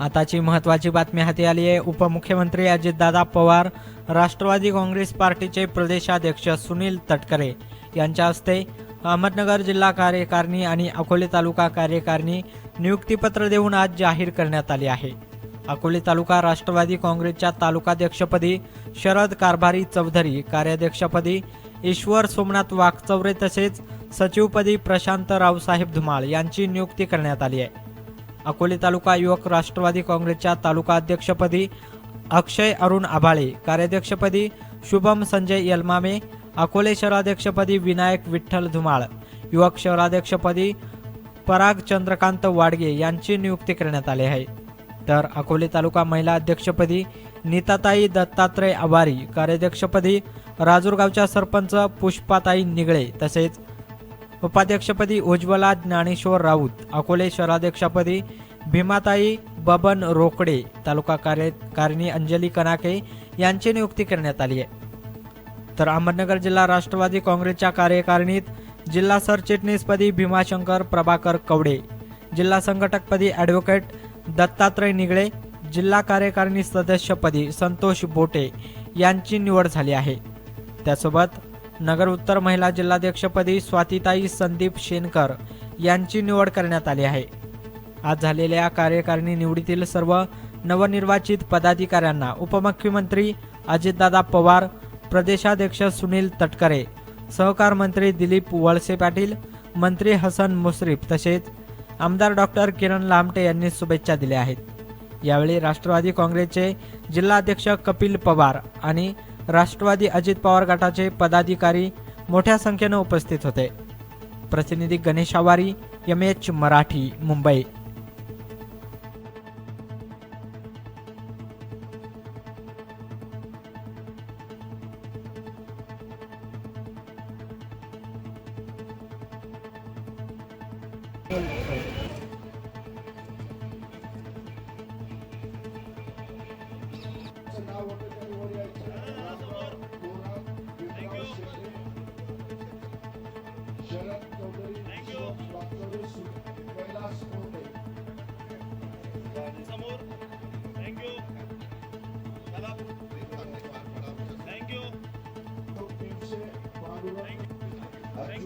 आताची महत्वाची बातमी हाती आली आहे. उपमुख्यमंत्री अजितदादा पवार राष्ट्रवादी काँग्रेस पार्टीचे प्रदेशाध्यक्ष सुनील तटकरे यांच्या हस्ते अहमदनगर जिल्हा कार्यकारिणी आणि अकोले तालुका कार्यकारिणी नियुक्तीपत्र देऊन आज जाहीर करण्यात आले आहे. अकोले तालुका राष्ट्रवादी काँग्रेसच्या तालुकाध्यक्षपदी शरद कारभारी चौधरी कार्याध्यक्षपदी ईश्वर सोमनाथ वाघचौरे तसेच सचिवपदी प्रशांत रावसाहेब धुमाळ यांची नियुक्ती करण्यात आली आहे. अकोले तालुका युवक राष्ट्रवादी काँग्रेसच्या तालुका अध्यक्षपदी अक्षय अरुण आभाळे कार्याध्यक्षपदी शुभम संजय यलमामे अकोले शहराध्यक्षपदी विनायक विठ्ठल धुमाळ युवक शहराध्यक्षपदी पराग चंद्रकांत वाडगे यांची नियुक्ती करण्यात आली आहे. तर अकोले तालुका महिला अध्यक्षपदी नीताताई दत्तात्रय आवारी कार्याध्यक्षपदी राजूरगावच्या सरपंच पुष्पाताई निगळे तसेच उपाध्यक्षपदी उज्ज्वला ज्ञानेश्वर राऊत अकोले शहराध्यक्षपदी भीमाताई बबन रोकडे तालुका कार्यकारिणी अंजली कनाके यांची नियुक्ती करण्यात आली आहे. तर अहमदनगर जिल्हा राष्ट्रवादी काँग्रेसच्या कार्यकारिणीत जिल्हा सरचिटणीसपदी भीमाशंकर प्रभाकर कवडे जिल्हा संघटकपदी ॲडव्होकेट दत्तात्रय निगळे जिल्हा कार्यकारिणी सदस्यपदी संतोष बोटे यांची निवड झाली आहे. त्यासोबत नगर उत्तर महिला जिल्हाध्यक्षपदी स्वातिताई संदीप शेनकर यांची निवड करण्यात आली आहे. आज झालेल्या कार्यकारिणी निवडीतील सर्व नवनिर्वाचित पदाधिकाऱ्यांना उपमुख्यमंत्री अजितदादा पवार प्रदेशाध्यक्ष सुनील तटकरे सहकार मंत्री दिलीप वळसे पाटील मंत्री हसन मुश्रीफ तसेच आमदार डॉक्टर किरण लामटे यांनी शुभेच्छा दिल्या आहेत. यावेळी राष्ट्रवादी काँग्रेसचे जिल्हाध्यक्ष कपिल पवार आणि राष्ट्रवादी अजित पवार गटाचे पदाधिकारी मोठ्या संख्येनं उपस्थित होते. प्रतिनिधी गणेश आवारी एम एच मराठी मुंबई.